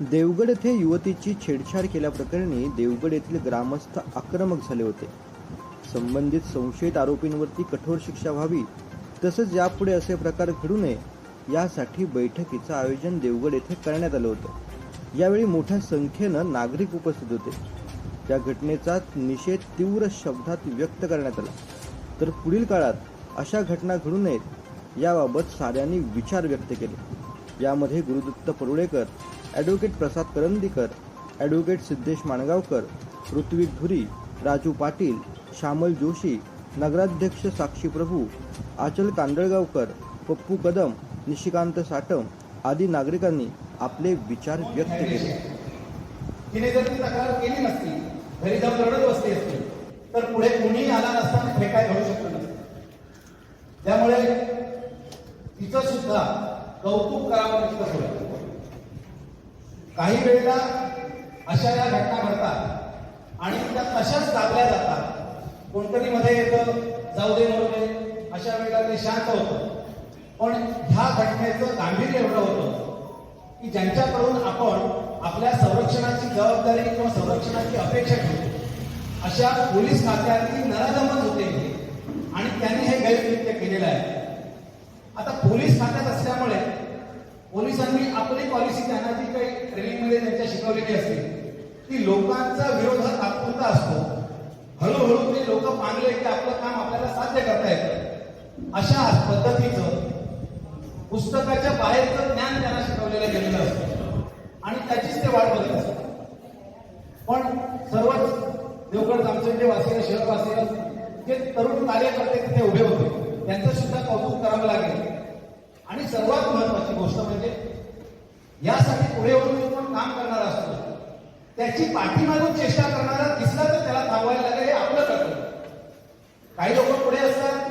देवगड येथे युवतीची छेडछाड केल्याप्रकरणी देवगड येथील ग्रामस्थ आक्रमक झाले होते. संबंधित संशयित आरोपींवरती कठोर शिक्षा व्हावी तसंच यापुढे असे प्रकार घडू नये यासाठी बैठकीचं आयोजन देवगड येथे करण्यात आलं होतं. यावेळी मोठ्या संख्येनं नागरिक उपस्थित होते. या घटनेचा निषेध तीव्र शब्दात व्यक्त करण्यात आला. तर पुढील काळात अशा घटना घडू नयेत याबाबत साऱ्यांनी विचार व्यक्त केले. यामध्ये गुरुदत्त परुळेकर ॲडव्होकेट प्रसाद करंदीकर ॲडव्होकेट सिद्धेश माणगावकर ऋत्विक धुरी राजू पाटील श्यामल जोशी नगराध्यक्ष साक्षी प्रभू आचल कांदळगावकर पप्पू कदम निशिकांत साटम आदी नागरिकांनी आपले विचार व्यक्त केले. तिने जर ती तक्रार केली नसती घरी जाऊन रडत बसली असती तर पुढे कोणीही आला नसताना हे काय घडू शकत नसतं. त्यामुळे तिचं सुद्धा कौतुक करावं तिथं होईल. काही वेळेला अशा या घटना घडतात आणि त्या तशाच दाबल्या जातात. कोणतरी मध्ये येतं जाऊ दे म्हणून अशा वेळेला ते शांत होतं. पण ह्या घटनेचं गांभीर्य एवढं होतं की ज्यांच्याकडून आपण आपल्या संरक्षणाची जबाबदारी किंवा संरक्षणाची अपेक्षा ठेवतो अशा पोलीस खात्यातली नराजमत होते आणि त्यांनी हे गैरकृत्य केलेलं आहे. आता पोलीस खात्यात असल्यामुळे पोलिसांनी आपली पॉलिसी त्यांना त्यांच्या असते. ती लोकांचा विरोध हा तात्पुरता असतो. हळूहळू ते लोक मानले की आपलं काम आपल्याला साध्य करता येतं. अशा पद्धतीचं पुस्तकाच्या बाहेरचं ज्ञान त्यांना शिकवलेलं गेलेलं असतं. आणि त्याचीच ते वाट बघत असतात पण सर्वच देवगड आमचे वासीय शहरवासीय जे तरुण कार्यकर्ते तिथे उभे होते त्यांचं सुद्धा कौतुक करावं लागेल. आणि सर्वात महत्वाची गोष्ट म्हणजे यासाठी पुढे होऊन काम करणार त्याची पाठीमागून चेष्टा करणारा दिसला तर त्याला थांबवायला लागेल हे आपलं कर्तव्य. काही लोक पुढे असतात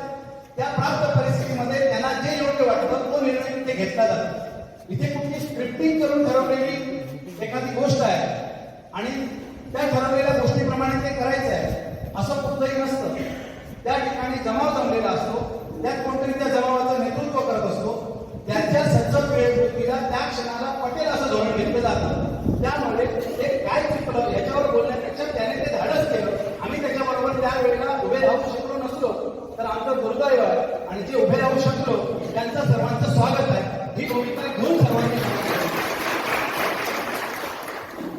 त्या प्राप्त परिस्थितीमध्ये त्यांना जे योग्य वाटतं तो निर्णय ते घेतला जातो. इथे कुठली स्क्रिप्टिंग करून ठरवलेली एखादी गोष्ट आहे आणि त्या ठरवलेल्या गोष्टीप्रमाणे ते करायचं आहे असं कुठलंही नसतं. त्या ठिकाणी जमाव जमलेला असतो त्यात कोणतरी त्या जमावाचं नेतृत्व करत असतो त्याच्या सज्जत वेळेला त्या क्षणाला पटेल असं धोरण घेतलं जातं त्यामुळे ते काय चुकलं याच्यावर बोलण्यापेक्षा त्याने ते धाडस केलं आम्ही त्याच्याबरोबर त्या वेळेला उभे राहू शकलो नसलो तर आणि जे उभे राहू शकलो त्यांचं सर्वांचं स्वागत आहे. ही भूमिका घेऊन सर्वांनी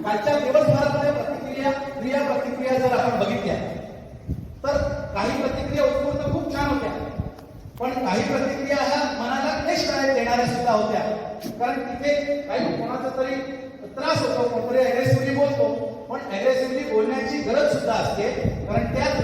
कालच्या दिवसभरामध्ये प्रतिक्रिया क्रिया प्रतिक्रिया जर आपण बघितल्या तर काही प्रतिक्रिया उत्स्फूर्त खूप छान होत्या. पण काही प्रतिक्रिया ह्या मनाला क्लेश देणाऱ्या सुद्धा होत्या. कारण तिथे काही कोणाचा तरी त्रास होतो कोणतरी अग्रेसिव्हली बोलतो. पण अग्रेसिव्हली बोलण्याची गरज सुद्धा असते. कारण त्यात